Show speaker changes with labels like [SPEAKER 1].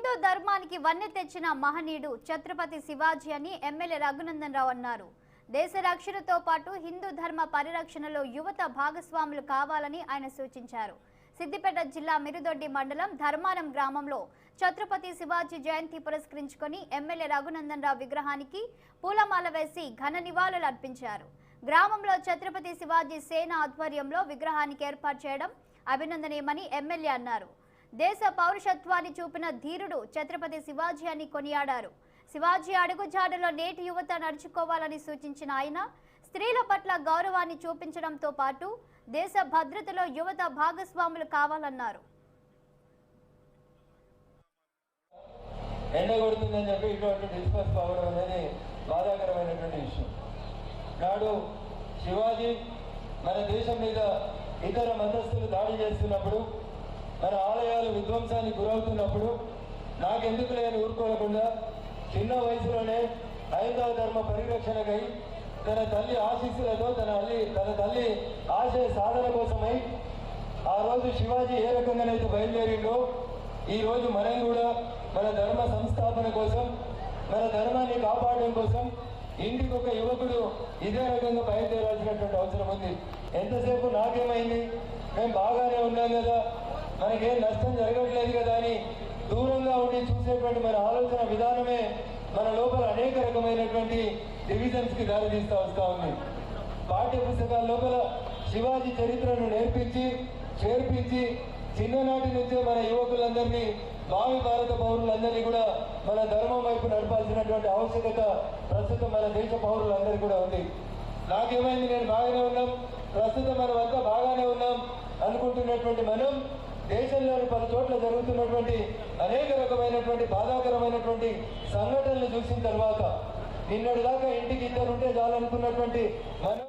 [SPEAKER 1] హిందూ ధర్మానికి వన్నె తెచ్చిన మహనీయుడు ఛత్రపతి శివాజీ అని ఎమ్మెల్యే రఘునందన్ రావు అన్నారు. దేశ రక్షణతో పాటు హిందూ ధర్మ పరిరక్షణలో యువత భాగస్వాములు కావాలని ఆయన సూచించారు. సిద్దిపేట జిల్లా మిరుదొడ్డి మండలం ధర్మారం గ్రామంలో ఛత్రపతి శివాజీ జయంతి పురస్కరించుకొని ఎమ్మెల్యే రఘునందన్ రావు విగ్రహానికి పూలమాల వేసి ఘన నివాళులు అర్పించారు. గ్రామంలో ఛత్రపతి శివాజీ సేన ఆధ్వర్యంలో విగ్రహానికి ఏర్పాటు చేయడం అభినందనీయమని ఎమ్మెల్యే అన్నారు. దేశ పౌరుషత్వాన్ని చూపిన ధీరుడు ఛత్రపతి శివాజీ అని కొనియాడారు. శివాజీ అడుగుజాడలో నేటి యువత నడుచుకోవాలని సూచించిన ఆయన స్త్రీల పట్ల గౌరవాన్ని చూపించడంతో పాటు దేశ భద్రతలో యువత భాగస్వాములు కావాలన్నారు.
[SPEAKER 2] ఎండ కొడుతుందని చెప్పి ఇటువంటి డిస్కస్ కావడం అనేది బాధాకరమైనటువంటి విషయం. నాడు శివాజీ మన దేశం మీద ఇతర మతస్థులు దాడి చేస్తున్నప్పుడు మన ఆలయాలు విధ్వంసానికి గురవుతున్నప్పుడు నాకెందుకు లేని ఊరుకోకుండా చిన్న వయసులోనే హైందవ ధర్మ పరిరక్షణకై తన తల్లి ఆశీస్సులతో తన తల్లి తన తల్లి ఆశయ సాధన కోసమై ఆ రోజు శివాజీ ఏ రకంగానైతే బయలుదేరిండో ఈ రోజు మనం కూడా మన ధర్మ సంస్థాపన కోసం మన ధర్మాన్ని కాపాడడం కోసం ఇంటికి ఒక యువకుడు ఇదే రకంగా బయలుదేరాల్సినటువంటి అవసరం ఉంది. ఎంతసేపు నాకేమైంది? మేము బాగానే ఉన్నాం కదా. మనకేం నష్టం జరగట్లేదు కదా అని దూరంగా ఉండి చూసేటువంటి మన ఆలోచన విధానమే మన లోపల అనేక రకమైనటువంటి డివిజన్స్కి దారితీస్తా వస్తా ఉంది. పాఠ్య పుస్తకాల లోపల శివాజీ చరిత్రను నేర్పించి చేర్పించి చిన్ననాటి నుంచే మన యువకులందరినీ భావి భారత పౌరులందరినీ కూడా మన ధర్మం వైపు నడపాల్సినటువంటి ఆవశ్యకత ప్రస్తుతం మన దేశ పౌరులందరికీ కూడా ఉంది. నాకేమైంది? నేను బాగానే ఉన్నాం. ప్రస్తుతం మనం అంతా బాగానే ఉన్నాం అనుకుంటున్నటువంటి మనం దేశంలోని పలు చోట్ల జరుగుతున్నటువంటి అనేక రకమైనటువంటి బాధాకరమైనటువంటి సంఘటనలు చూసిన తర్వాత నిన్నటిదాకా ఇంటికి ఇద్దరు ఉంటే చాలనుకున్నటువంటి మనం